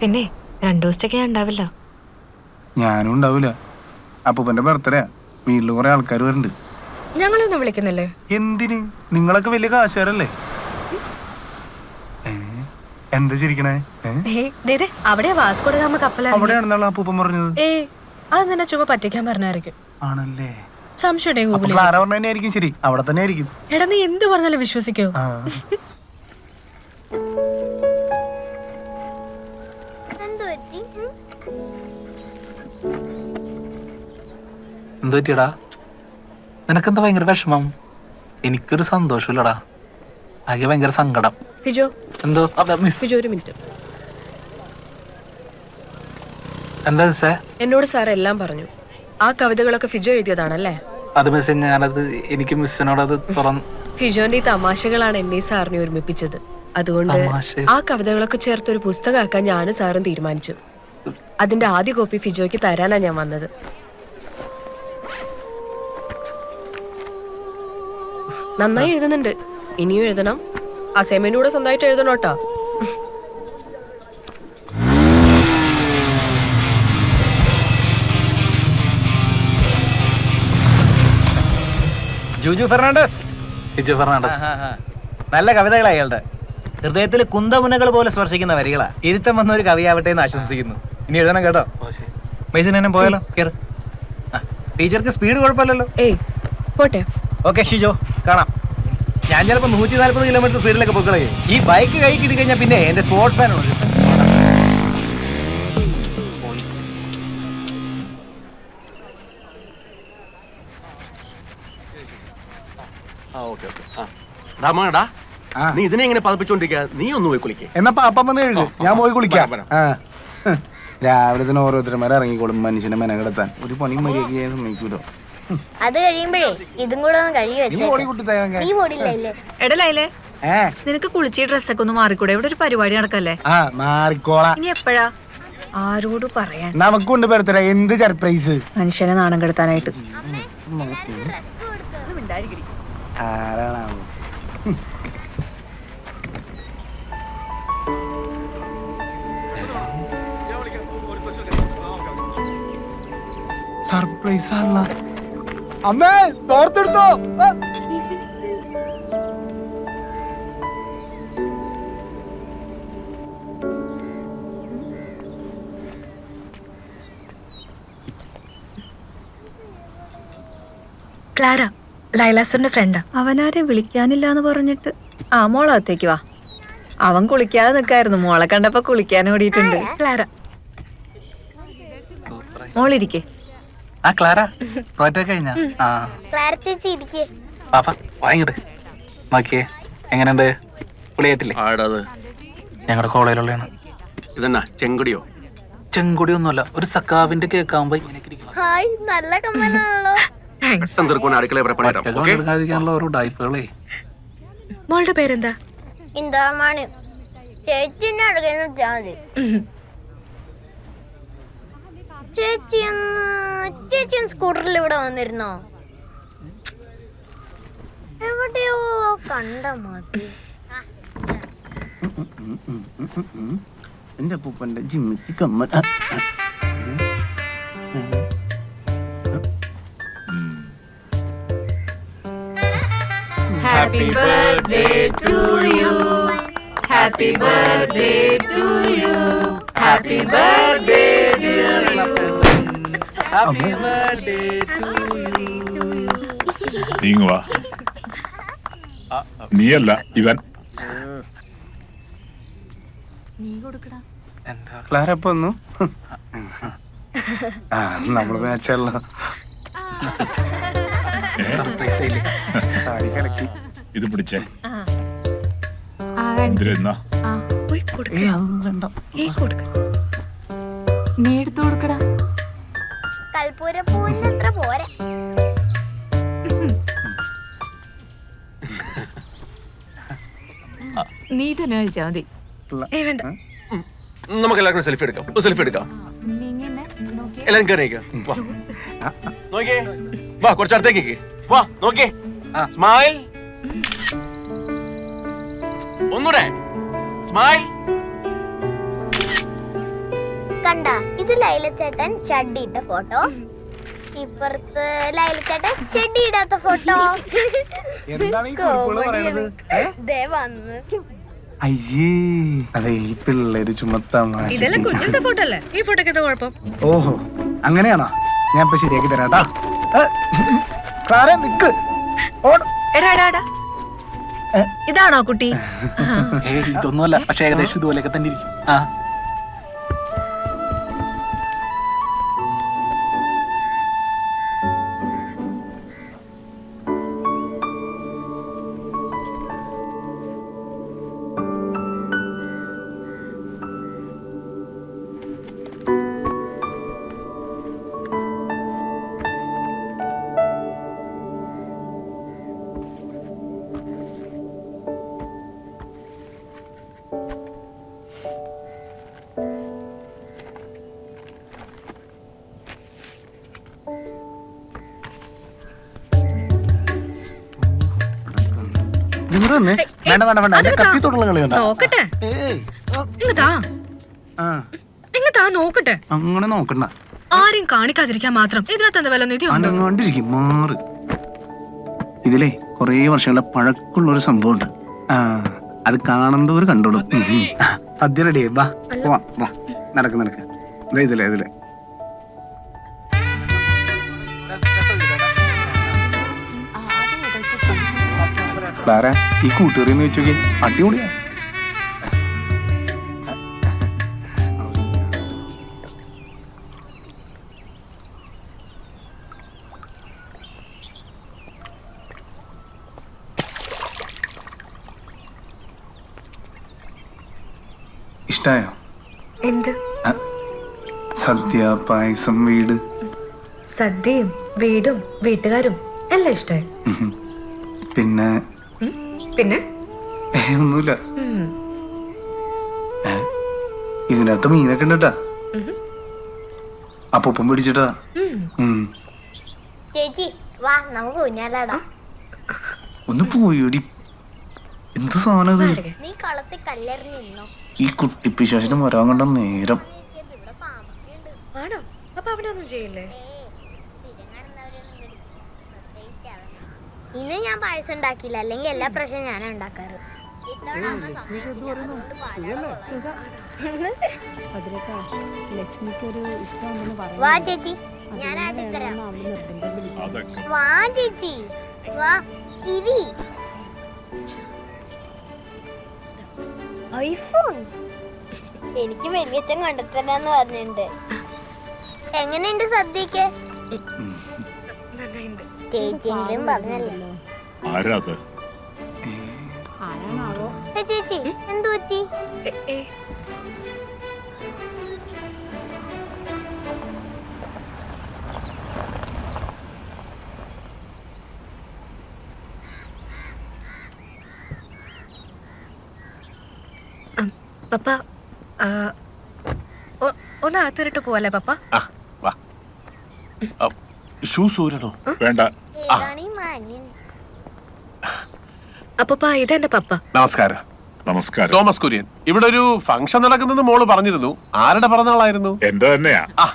പിന്നെ രണ്ടു ദിവസത്തേക്ക് ഞാൻ ഉണ്ടാവില്ല. ഞാനും ഉണ്ടാവില്ല. അപ്പൂപ്പന്റെ ബർത്ത്ഡേ വീട്ടിൽ കുറെ ആൾക്കാർ വരുന്നുണ്ട്. ഞങ്ങളൊന്നും വിളിക്കുന്നില്ലേ? എന്തിന്? നിങ്ങളൊക്കെ വലിയ കാശുകാരല്ലേ? ഏ? എന്താ ചിരിക്കണേ? ഏ? ഏ ദേ ദേ, അവിടെ വാസ്കോട് ഗാമ കപ്പലാണ് അവിടെയാണെന്നുള്ള അപ്പൂപ്പൻ പറഞ്ഞത്. ഏ അത് നിന്നെ ചുമ പറ്റിക്കാൻ പറഞ്ഞായിരിക്കും. ആണല്ലേ? സംശയം അപ്പൊ ഗൂഗിളിൽ ക്ലാര പറഞ്ഞ തന്നെ ആയിരിക്കും ശരി. അവിടെ തന്നെ ആയിരിക്കും. എടാ നീ എന്ത് പറഞ്ഞാലും വിശ്വസിക്കോ. ആ. എന്ത് പറ്റിയടാ? നിനക്കെന്താ ഭയങ്കര വിഷമം? എനിക്കൊരു സന്തോഷമില്ലടാ. ആകെ ഭയങ്കര സങ്കടം. ഫിജോ. എന്തോ? അതാ മിസ് ഫിജോ ഒരു മിനിറ്റ്. എന്താ മിസ്സേ എന്നോട് സാർ എല്ലാം പറഞ്ഞു. ആ കവിതകളൊക്കെ ഫിജോ എഴുതിയതാണല്ലേ? അത് മിസ്സേ ഞാനത് എനിക്ക് മിസ്സിനോട് അത് തുറന്ന് ഫിജോന്റെ ഈ തമാശകളാണ് എന്നെ സാറിനെ ഒരുമിപ്പിച്ചത്. അതുകൊണ്ട് തമാശ? ആ കവിതകളൊക്കെ ചേർത്ത് ഒരു പുസ്തകമാക്കാൻ ഞാനും സാറും തീരുമാനിച്ചു. അതിന്റെ ആദ്യ കോപ്പി ഫിജോയ്ക്ക് തരാനാ ഞാൻ വന്നത്. നന്നായി എഴുതുന്നുണ്ട്. ഇനിയും എഴുതണം. അസൈൻമെന്റ് കൂടെ സ്വന്തമായിട്ട് എഴുതണം കേട്ടോ. ജൂജു ഫെർണാണ്ടസ്. ടിജു ഫെർണാണ്ടസ്. നല്ല കവിതകളാ അയാളുടെ ഹൃദയത്തിൽ കുന്തമുനകൾ പോലെ സ്പർശിക്കുന്ന വരികളാ. ഇരുത്തം വന്ന ഒരു കവിയാവട്ടെ എന്ന് ആശംസിക്കുന്നു. ഇനി എഴുതണം കേട്ടോ. മൈസിന് എന്നെ പോയാലോ? കേറ്. ടീച്ചർക്ക് സ്പീഡ് കുഴപ്പമില്ലല്ലോ. ഏയ് പോട്ടെ. ഓക്കെ ഷിജോ. കാണാം. ഞാൻ ചിലപ്പോ നൂറ്റി നാല്പത് കിലോമീറ്റർ സ്പീഡിലൊക്കെ പൊക്കളേ ഈ ബൈക്ക് കൈ കിട്ടി കഴിഞ്ഞാൽ പിന്നെ എന്റെ സ്പോർട്സ് മാൻ ഉണ്ട് രാമാടാ ആ. നീ ഇതിനെ ഇങ്ങനെ പതിപ്പിച്ചോണ്ടിരിക്കുക നീ ഒന്ന് പോയി കുളിക്കേ. എന്നാ പാപ്പം വന്ന് കഴുകു. ഞാൻ പോയി കുളിക്കാം. വരാം, ആ. രാവിലെ തന്നെ ഓരോരുത്തരും ഇറങ്ങിക്കോളും മനുഷ്യനെ മെനകെടുത്താൻ ഒരു പണി മര്യാദ ചെയ്യാൻ സമ്മതിക്കൂലോ. അത് കഴിയുമ്പോഴേ ഇതും കൂടെ ഒന്ന് കഴുകി വെച്ചേ നീ നിനക്ക് കുളിച്ച് ഡ്രസ്സൊക്കെ ഒന്ന് മാറിക്കൂടെ? ഇവിടെ ഒരു പരിപാടി നടക്കല്ലേ? ഇനി എപ്പോഴാ? ആരോട് പറയാൻ? നമുക്കുണ്ട് ബർത്ത്ഡേ എന്ത് സർപ്രൈസ് മനുഷ്യനെ നാണം കെടുത്താനായിട്ട്. സർപ്രൈസ് ആണല്ലോ. അമ്മേ തോർത്തെടുത്തോ. ക്ലാര ലൈലാസറിന്റെ ഫ്രണ്ടാ അവനാരെ വിളിക്കാനില്ല എന്ന് പറഞ്ഞിട്ട്. ആ മോളകത്തേക്ക് വാ. അവൻ കുളിക്കാതെ നിൽക്കായിരുന്നു മോളെ കണ്ടപ്പോ കുളിക്കാൻ ഓടിയിട്ടുണ്ട്. ക്ലാര. മോളിരിക്കേ. ആ ക്ലാര? പ്രോജക്റ്റ് കഴിഞ്ഞ? ആ. ക്ലാര ചേച്ചി ഇരിക്കേ. പാപ്പ വാങ്ങിട്ട് നോക്കിയേ എങ്ങനെയുണ്ട്? പുളിയായിട്ടില്ലേ? ആടത് ഞങ്ങളുടെ കോളേജിലുള്ളതാണ്. ഇതെന്നാ ചെങ്കുടിയോ? ചെങ്കുടി ഒന്നുമല്ല ഒരു സക്കാവിന്റെ കേക്ക് ആവുമ്പോ. ഹായ് നല്ല കമ്മലാണല്ലോ. മോളുടെ പേരെന്താ? ഇന്ദാമണി ചേച്ചി ഒന്ന് ചേച്ചി ഒന്ന് സ്കൂട്ടറിൽ ഇവിടെ വന്നിരുന്നോ? എവിടെയോ കണ്ട മതി. എന്റെ അപ്പൂപ്പന്റെ ജിമ്മിക്ക് കമ്മൽ. ആ. Happy birthday to you happy birthday to you happy birthday happy birthday നീങ്ങു വാ നീയല്ല ഇവൻ. എന്താ? ക്ലാര എപ്പോ വന്നു? ആ നമ്മൾ മാച്ചല്ലോ ഇത് പിടിച്ചേ. എന്തിനാ പോയി കൊടുക്ക. ഏ വേണ്ട. ഏയ് കൊടുക്ക. നീ എടുത്തു കൊടുക്കടാ. കൽപ്പൂര പൂവിന് അത്ര പോരാ. നീ തന്നെ കഴിച്ചാ മതി. ഏയ് വേണ്ട. നമുക്ക് എല്ലാവർക്കും സെൽഫി എടുക്കാം. ഒരു സെൽഫി എടുക്കാം. കയറിയേക്ക് വാ. നോക്കിയേ. വാ കുറച്ച് അടുത്തേക്ക് വാ നോക്കിയേ. സ്മൈൽ. ഒന്നൂടെ. സ്മൈൽ. കണ്ട. ഇത് ലൈലച്ചേട്ടൻ ഷഡ്ഡി ഇട്ട ഫോട്ടോ. ഇപ്പുറത്ത് ലൈലച്ചേട്ടൻ ഷഡ്ഡി ഇടാത്ത ഫോട്ടോ? ദേ വന്ന്. അയ്യേ. അതെ ഈ പിള്ളേര് ചുമത്താ ഇതെല്ലാം കുഞ്ഞിലത്തെ ഫോട്ടോ അല്ലേ? ഈ ഫോട്ടോക്ക് എന്താ കുഴപ്പം. ഓഹോ അങ്ങനെയാണോ? ഞാൻ ഇപ്പൊ ശരിയാക്കി തരാട്ടാ ക്ലാര നിക്ക്. ഓട്. എടാ എടാ എടാ. ഇതാണോ കുട്ടി? ഇതൊന്നുമല്ല. പക്ഷെ ഏകദേശം ഇതുപോലെയൊക്കെ തന്നെ ഇരിക്കും. ആ. ഇങ്ങട് വന്നേ. വേണ്ട വേണ്ട വേണ്ട. എന്റെ കത്തി തൊട്ടുള്ള കളി വേണ്ട നോക്കട്ടെ. നോക്കട്ടെ. അങ്ങനെ നോക്കണ്ട. ആരും കാണിക്കാതിരിക്കാൻ മാത്രം. ഇതിനകത്ത് എന്താ വില നിധി അനങ്ങാണ്ടിരിക്കും. മാറ്. ഇതിലേ കുറേ വർഷങ്ങളുടെ പഴക്കമുള്ള ഒരു സംഭവം ഉണ്ട് അത് കാണുന്നവർ കണ്ടോളും. സദ്യ റെഡി വാ വാ വാ. നടക്ക് നടക്ക്. ഇതിലെ ഇതിലെ. ക്ലാര ഈ കൂട്ടുകാരി എന്ന് വെച്ചോക്കെ അടിപൊളിയാ. ഇഷ്ടായോ? എന്ത്? സദ്യ പായസം വീട്. സദ്യയും വീടും വീട്ടുകാരും എല്ലാം ഇഷ്ടായി? പിന്നെ പിന്നെ? ഒന്നുമില്ല. ഇതിനകത്ത് മീനൊക്കെ ഉണ്ടട്ടാ. അപ്പൊപ്പം പിടിച്ചിട്ടാ. ഉം. ചേച്ചി വാ നമുക്ക് ഊഞ്ഞാലാടാം. ഒന്ന് പോയോടി. എന്ത് സാധനം ഈ കുട്ടിപ്പിശാശിനും വരാൻ കണ്ട നേരം. ഉണ്ട്. ആണോ? അപ്പൊ അവിടെ ഒന്നും ചെയ്യില്ലേ ഇന്ന് ഞാൻ പായസം ഉണ്ടാക്കിയില്ല. അല്ലെങ്കിൽ എല്ലാ പ്രശ്നം ഞാൻ ഉണ്ടാക്കാറ്. ഇത്തവണ അമ്മ സമ്മതിച്ചില്ല. അതുകൊണ്ട് പാലാണ് വാ ചേച്ചി. ഞാൻ ആട്ടിത്തരാം അതൊക്കെ. വാ ചേച്ചി. വാ. ഇരി. ഐഫോൺ. എനിക്ക് വലിയച്ഛൻ കണ്ടെത്തരാന്ന് പറഞ്ഞിട്ടുണ്ട്. എങ്ങനെയുണ്ട് സദ്യക്ക് ചേച്ചിയെങ്കിലും പറഞ്ഞല്ലോ? ആരാ അത്? ഏ, ചേച്ചി എന്തു പറ്റി? പപ്പ ഒന്ന് അകത്തിട്ട് പോവല്ലേ പപ്പ? ആ വാ. ഷൂസ് ഊരണോ? വേണ്ട. അപ്പപ്പ ഇതെന്റെ പപ്പ. നമസ്കാരം. നമസ്കാരം. തോമസ് കുര്യൻ ഇവിടെ ഒരു ഫംഗ്ഷൻ നടക്കുന്നത് മോൾ പറഞ്ഞിരുന്നു. ആരുടെ പിറന്നാളായിരുന്നു? എന്റെ തന്നെയാ. ആ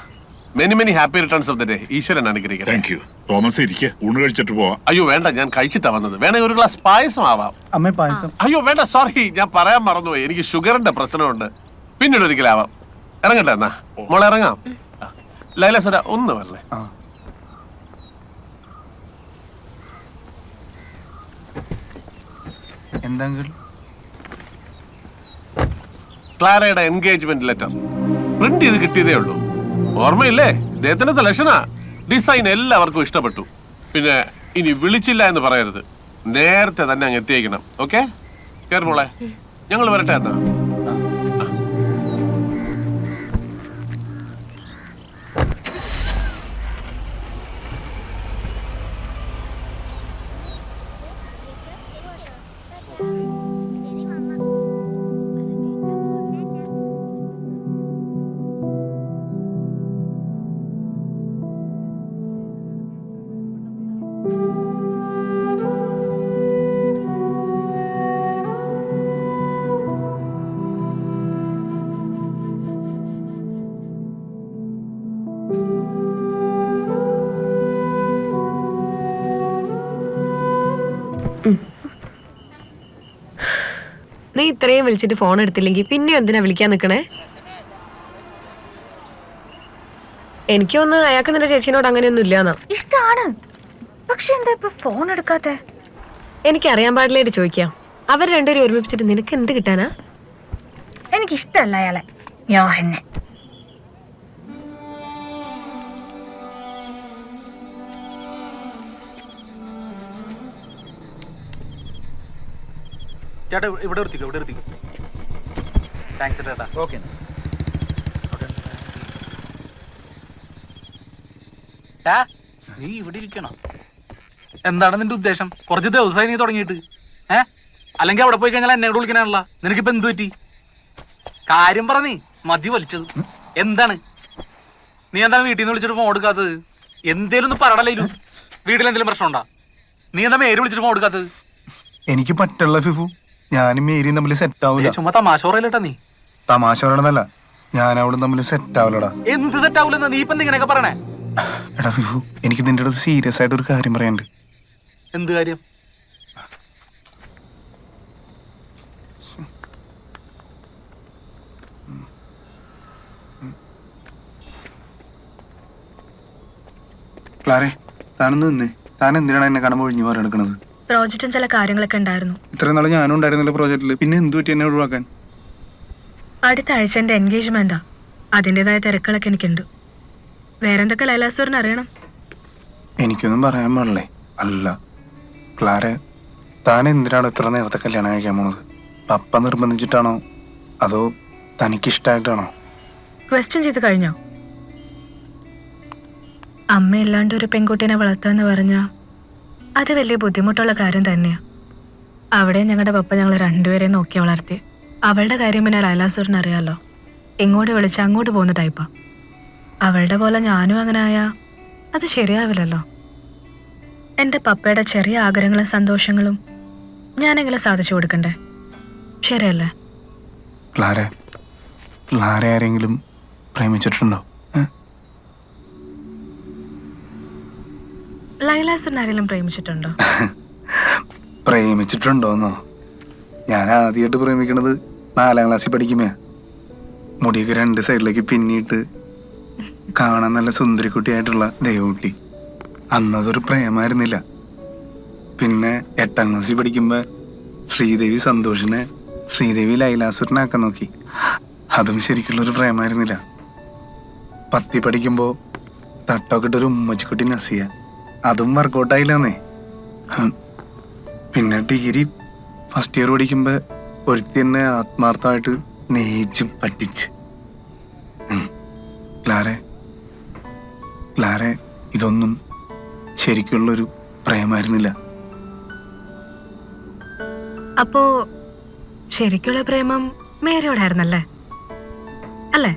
many many happy returns of the day ഈശ്വരൻ അനുഗ്രഹിക്കട്ടെ. താങ്ക് യു തോമസ് ഇരിക്കെ. ഊണ് കഴിച്ചിട്ട് പോവാം. അയ്യോ വേണ്ട ഞാൻ കഴിച്ചിട്ടാ വന്നത്. വേണേ ഒരു ഗ്ലാസ് പായസം ആവാം. അമ്മേ പായസം. അയ്യോ വേണ്ട സോറി ഞാൻ പറയാൻ മറന്നുപോയി. എനിക്ക് ഷുഗറിന്റെ പ്രശ്നമുണ്ട്. പിന്നീട് ഒരിക്കലാവാം. ഇറങ്ങട്ടെ എന്നാ. മോളെ ഇറങ്ങാം. ലൈലസുര ഒന്ന് വരണേ എന്തെങ്കിലും? ക്ലാരയുടെ എൻഗേജ്മെന്റ് ലെറ്റർ. പ്രിന്റ് ചെയ്ത് കിട്ടിയതേ ഉള്ളൂ. ഓർമ്മയില്ലേ? ഇദ്ദേഹത്തിന്റെ സെലക്ഷനാ ഡിസൈൻ എല്ലാവർക്കും ഇഷ്ടപ്പെട്ടു. പിന്നെ ഇനി വിളിച്ചില്ല എന്ന് പറയരുത്. നേരത്തെ തന്നെ അങ്ങ് എത്തിയേക്കണം. ഓക്കെ? കേറ് മോളെ. ഞങ്ങൾ വരട്ടെ എന്നാ. ഇത്രയും വിളിച്ചിട്ട് ഫോൺ എടുത്തില്ലെങ്കിൽ പിന്നെ എന്തിനാ വിളിക്കാൻ നിൽക്കണേ എനിക്കൊന്ന് അയാൾക്ക് നിന്റെ ചേച്ചിനോട് അങ്ങനെയൊന്നും ഇല്ലാന്നാ. ഇഷ്ടാണ്. പക്ഷെ എന്താ ഇപ്പൊ ഫോൺ എടുക്കാത്തെ? എനിക്ക് അറിയാൻ പാടില്ലായിട്ട് ചോദിക്കാം. അവർ രണ്ടുപേരും ഒരുമിപ്പിച്ചിട്ട് നിനക്ക് എന്ത് കിട്ടാനാ? എനിക്കിഷ്ടല്ല അയാളെ. യോഹന്നെ ചേട്ടാ ഇവിടെ നിർത്തിക്കോ ഇവിടെ നിർത്തിക്കോ. താങ്ക്സ് ചേട്ടാ. ഓക്കെ നീ ഇവിടെ ഇരിക്കണോ? എന്താണ് നിന്റെ ഉദ്ദേശം? കുറച്ച് ദിവസമായി നീ തുടങ്ങിയിട്ട്. ഏ? അല്ലെങ്കിൽ അവിടെ പോയി കഴിഞ്ഞാൽ എന്നെ വിളിക്കാനാണല്ലോ. നിനക്കിപ്പോ എന്ത് പറ്റി? കാര്യം പറ നീ മതി വലിച്ചത്. എന്താണ്? നീ എന്താണ് വീട്ടിൽ നിന്ന് വിളിച്ചിട്ട് ഫോൺ എടുക്കാത്തത്? എന്തേലും ഒന്ന് പറയടല്ലോ വീട്ടിൽ എന്തെങ്കിലും പ്രശ്നമുണ്ടാ? നീ എന്താ മേര് വിളിച്ചിട്ട് ഫോൺ എടുക്കാത്തത്? എനിക്ക് പറ്റുള്ള ഫിഫു. ഞാനും മേരിയും തമ്മിൽ സെറ്റ് ആവില്ല ചുമ്മാ തമാശ പറയലട്ടാ നീ. തമാശ ഞാൻ അവളും തമ്മിൽ സെറ്റ് ആവില്ലടാ എന്ത് സെറ്റ് ആവൂലെന്ന് നീ ഇപ്പൊ ഇങ്ങനെയൊക്കെ പറയണേ? എടാ ഫിഫു എനിക്ക് നിന്റെ അടുത്ത് സീരിയസ് ആയിട്ട് ഒരു കാര്യം പറയാനുണ്ട്. എന്ത് കാര്യം? ക്ലാരെ താനൊന്ന് നിന്നേ. താൻ എന്തിനാണ് എന്നെ കടമ ഒഴിഞ്ഞു മാറി എടുക്കണത് പ്രോജക്റ്റും ചില കാര്യങ്ങളൊക്കെ ഉണ്ടായിരുന്നു. ഇത്രയും നാളെ ഞാനും ഉണ്ടായിരുന്നില്ല പ്രോജക്റ്റിൽ പിന്നെ എന്തു പറ്റി എന്നെ ഒഴിവാക്കാൻ? അടുത്ത ആഴ്ച എന്റെ എൻഗേജ്മെന്റാ. അതിന്റെതായ തിരക്കുകളൊക്കെ എനിക്കുണ്ട്. വേറെന്തൊക്കെ ലൈലാസ്വറിന് അറിയണം? എനിക്കൊന്നും പറയാൻ പാടില്ലേ? അല്ല. ക്ലാര താൻ എന്തിനാണ് ഇത്ര നേരത്തെ കല്യാണം കഴിക്കാൻ പോണത്? പപ്പ നിർബന്ധിച്ചിട്ടാണോ? അതോ തനിക്കിഷ്ടായിട്ടാണോ? ക്വസ്റ്റ്യൻ ചെയ്ത് കഴിഞ്ഞോ? അമ്മയില്ലാണ്ട് ഒരു പെൺകുട്ടീനെ വളർത്താന്ന് പറഞ്ഞാ അത് വലിയ ബുദ്ധിമുട്ടുള്ള കാര്യം തന്നെയാ. അവിടെ ഞങ്ങളുടെ പപ്പ ഞങ്ങൾ രണ്ടുപേരെയും നോക്കി വളർത്തി. അവളുടെ കാര്യം പിന്നെ ലൈലാസുറിന് അറിയാലോ. ഇങ്ങോട്ട് വിളിച്ച് അങ്ങോട്ട് പോകുന്ന ടൈപ്പാ അവളുടെ പോലെ ഞാനും അങ്ങനെ ആയാ. അത് ശരിയാവില്ലല്ലോ. എന്റെ പപ്പയുടെ ചെറിയ ആഗ്രഹങ്ങളും സന്തോഷങ്ങളും ഞാനെങ്കിലും സാധിച്ചു കൊടുക്കണ്ടേ? ശരിയല്ലേ? ക്ലാര ക്ലാര ആരെങ്കിലും പ്രേമിച്ചിട്ടുണ്ടോ? പ്രേമിച്ചിട്ടുണ്ടോ? പ്രേമിച്ചിട്ടുണ്ടോന്നോ? ഞാൻ ആദ്യമായിട്ട് പ്രേമിക്കണത് നാലാം ക്ലാസ്സിൽ പഠിക്കുമേ മുടിയൊക്കെ രണ്ട് സൈഡിലേക്ക് പിന്നിട്ട് കാണാൻ നല്ല സുന്ദരിക്കുട്ടിയായിട്ടുള്ള ദൈവകുട്ടി അന്നതൊരു പ്രേമായിരുന്നില്ല. പിന്നെ എട്ടാം ക്ലാസ്സിൽ പഠിക്കുമ്പോൾ ശ്രീദേവി സന്തോഷിനെ ശ്രീദേവി ലൈലാസുരനാക്കാൻ നോക്കി. അതും ശരിക്കുള്ളൊരു പ്രേമായിരുന്നില്ല. പത്തി പഠിക്കുമ്പോൾ തട്ടൊക്കെ ഇട്ടൊരു ഉമ്മച്ചിക്കുട്ടി നസിയ. അതും വർക്കൗട്ടായില്ലെന്നേ പിന്നെ ഡിഗ്രി ഫസ്റ്റ് ഇയർ പഠിക്കുമ്പോൾ ഒരുത്തി ആത്മാർത്ഥമായിട്ട് നെയ്ച്ച് പറ്റിച്ച്. ക്ലാരെ ക്ലാരെ ഇതൊന്നും ശരിക്കുള്ളൊരു പ്രേമായിരുന്നില്ല. അപ്പോ ശരിക്കുള്ള പ്രേമം മേരിയോടായിരുന്നല്ലേ അല്ലേ?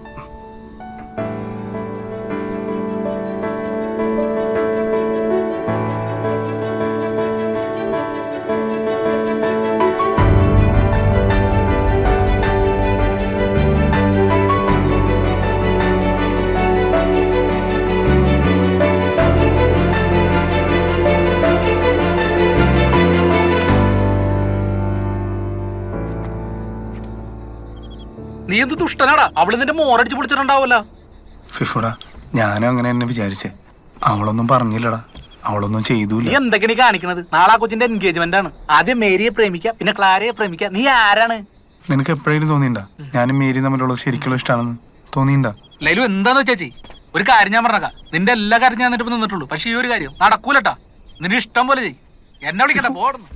നീ എന്ത് ദുഷ്ടനാടാ? അവൾ നിന്റെ മോറടിച്ച് പൊളിച്ചിട്ടുണ്ടാവല്ല ഫിഫുടാ ഞാനും അങ്ങനെ തന്നെ വിചാരിച്ചേ. അവളൊന്നും പറഞ്ഞില്ലടാ. അവളൊന്നും നീ ചെയ്തൂല എന്തൊക്കെയാണ് ഈ കാണിക്കണത്? നാളെ ആ കൊച്ചിന്റെ എൻഗേജ്മെന്റ് ആണ്. ആദ്യം മേരിയെ പ്രേമിക്കുക പിന്നെ ക്ലാരയെ പ്രേമിക്കുക നീ ആരാണ്? നിനക്ക് എപ്പോഴും തോന്നിണ്ടാ ഞാനും മേരി തമ്മിലുള്ള ശരിക്കുള്ള ഇഷ്ടമാണെന്ന് തോന്നിണ്ടാ ലൈലു എന്താന്ന് വെച്ചാച്ചി ഒരു കാര്യം ഞാൻ പറഞ്ഞേക്കാം. നിന്റെ എല്ലാ കാര്യം ഞാൻ എന്നിട്ട് നിന്നിട്ടുള്ളൂ. പക്ഷെ ഈ ഒരു കാര്യം നടക്കൂലട്ടാ. നിന്റെ ഇഷ്ടം പോലെ ചെയ്യ്. എന്നെ വിളിക്കട്ടെ പോടുന്നു.